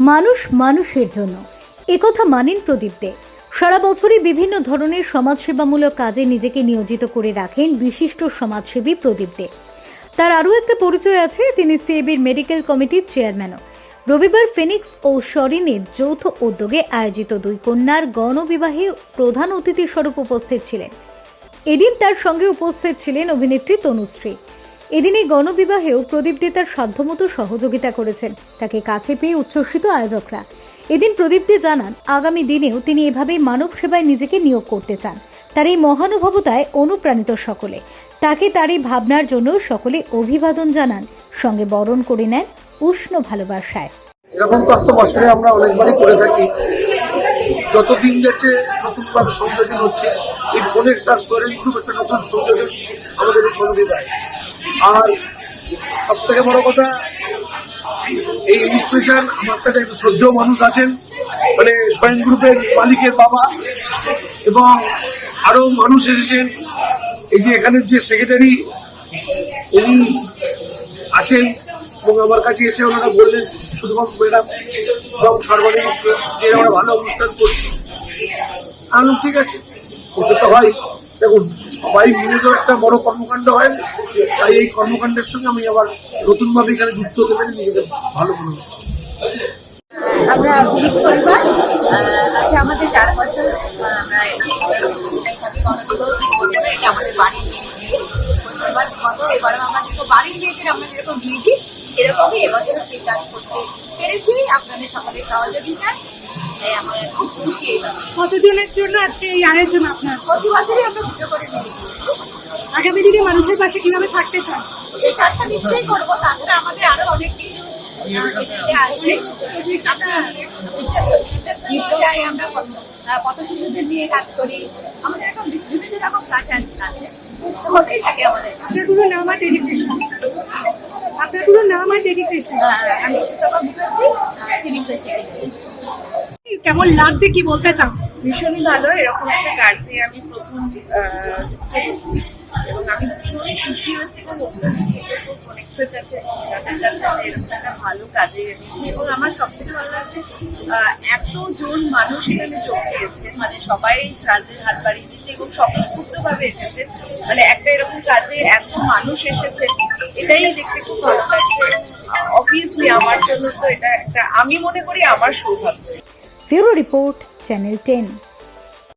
মানুষ মানুষের জন্য। একথা মানেন প্রদীপ দে সারা বছরই বিভিন্ন ধরনের সমাজসেবামূলক কাজে নিজেকে নিয়োজিত করে রাখেন বিশিষ্ট সমাজসেবী প্রদীপ দে তার আরও একটা পরিচয় আছে, তিনি সিএবির মেডিকেল কমিটির চেয়ারম্যানও। রবিবার ফিনিক্স ও শরিনের যৌথ উদ্যোগে আয়োজিত দুই কন্যার গণবিবাহে প্রধান অতিথি স্বরূপ উপস্থিত ছিলেন। এদিন তার সঙ্গে উপস্থিত ছিলেন অভিনেত্রী তনুশ্রী। এদিন এই গণবিবাহেও প্রদীপ দে তার সাধ্যমতো সহযোগিতা করেছেন। তাকে কাছে পেয়ে উচ্ছ্বসিত আয়োজকরা। এদিন প্রদীপ দে জানান, আগামী দিনেও তিনি এভাবে মানব সেবায় নিজেকে নিয়োগ করতে চান। তার এই মহানুভবতায় অনুপ্রাণিত সকলে। তাকে তার এই ভাবনার জন্য সকলে অভিবাদন জানান, সঙ্গে বরণ করে নেন উষ্ণ ভালোবাসায়। এরকম তো বছরে আমরা অনেকবারই করে থাকি। যত দিন যাচ্ছে নতুনভাবে সংযোজন হচ্ছে, এই ফোনেক্স আর সোয়ারিং গ্রুপ একটা নতুন সংযোজন আমাদের এই কমিটি দেয়। আর সব থেকে বড় কথা, এই ইন্সপিরেশন আমার কাছে একটা শ্রদ্ধেয় মানুষ আছেন। মানে স্বয়ং গ্রুপের মালিকের বাবা এবং আরও মানুষ এসেছেন। এই যে এখানের যে সেক্রেটারি উনি আছেন এবং আমার কাছে এসে ওনারা বললেন, শুধুমাত্র ম্যাডাম এবং সর্বনিম্ন আমরা ভালো অনুষ্ঠান করছি। আমি ঠিক আছে, করতে তো হয়। দেখুন, সবাই মিলে তো একটা বড় কর্মকাণ্ড হয়। তাই এই কর্মকাণ্ডের সঙ্গে আমি আবার নতুনভাবে এখানে যুক্ত হতে পেরে নিজেকে ভালো মনে হচ্ছে আমরা ফিনিক্স পরিবার আজকে আমাদের চার বছর আমরা আমাদের বাড়ির মেয়ে প্রত্যেকবার এবারও আমরা যেরকম বাড়ির মেয়েদের আমরা যেরকম বিয়ে দিই সেরকমই এবছরও সেই কাজ করতে পেরেছি আপনাদের সকলের সহযোগিতায়। তাই আমরা খুব খুশি কতজনের জন্য আজকে এই আয়োজন আপনার? প্রতি বছরই আমরা পুজো করে বিয়ে আগামী দিনে মানুষের পাশে কীভাবে থাকতে চান? এই কাজটা নিশ্চয়ই করব তাছাড়া আমাদের আরও অনেক কিছু আছে। আমরা পথ- শিশুদের নিয়ে কাজ করি। আমাদের এখন বিভিন্ন রকম কাজ আছে হতেই থাকে আমাদের। আপনার নাম আর আপনার পুরো নাম আর ডেডিকেশন আমি কেমন লাগছে কি বলতে চান ভীষণই ভালো এরকম একটা কাজে আমি প্রথম আহ, এবং আমি ভীষণই খুশি হয়েছি এবং অত্যন্ত কাছে তাদের কাছে যে এরকম একটা ভালো কাজে এনেছি। এবং আমার সব থেকে ভালো লাগছে আহ, এতজন মানুষ এখানে যোগ দিয়েছে মানে সবাই কাজের হাত বাড়িয়ে দিয়েছে এবং স্বতঃস্ফূর্তভাবে এসেছে মানে একটা এরকম কাজে এত মানুষ এসেছে, এটাই দেখতে খুব ভালো লাগছে। অবভিয়াসলি আমার জন্য তো এটা একটা আমি মনে করি আমার সৌভাগ্য। ফিউরো রিপোর্ট, চ্যানেল টেন।